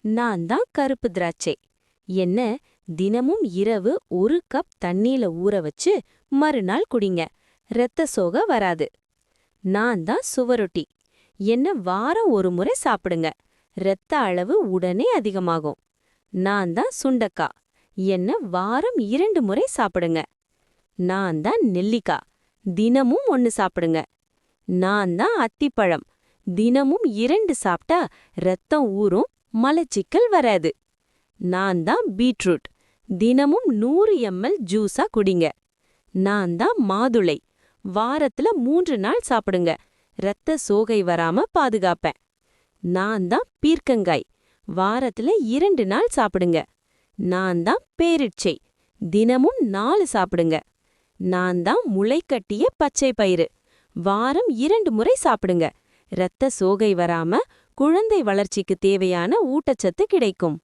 நான் தான் கருப்பு திராட்சை. என்ன தினமும் இரவு ஒரு கப் தண்ணீல ஊற வச்சு மறுநாள் குடிங்க. இரத்த சோக வராது. நான் தான் சுவரொட்டி. என்ன வாரம் ஒரு முறை சாப்பிடுங்க. இரத்த அளவு உடனே அதிகமாகும். நான் தான் சுண்டக்கா. என்ன வாரம் இரண்டு முறை சாப்பிடுங்க. நான் தான் நெல்லிக்கா. தினமும் ஒன்னு சாப்பிடுங்க. நான் தான் அத்திப்பழம். தினமும் இரண்டு சாப்பிட்டா ரத்தம் ஊறும் மலச்சிக்கல் வராது. நான் தான் பீட்ரூட். தினமும் நூறு எம்எல் ஜூஸா குடிங்க. நான் தான் மாதுளை. வாரத்துல மூன்று நாள் சாப்பிடுங்க. ரத்த சோகை வராம பாதுகாப்பேன். நான் தான் பீர்க்கங்காய். வாரத்துல இரண்டு நாள் சாப்பிடுங்க. நான் தான் பேரிச்சை. தினமும் நாலு சாப்பிடுங்க. நான் தான் முளைக்கட்டிய பச்சை பயிறு. வாரம் இரண்டு முறை சாப்பிடுங்க. இரத்த சோகை வராம குழந்தை வளர்ச்சிக்கு தேவையான ஊட்டச்சத்து கிடைக்கும்.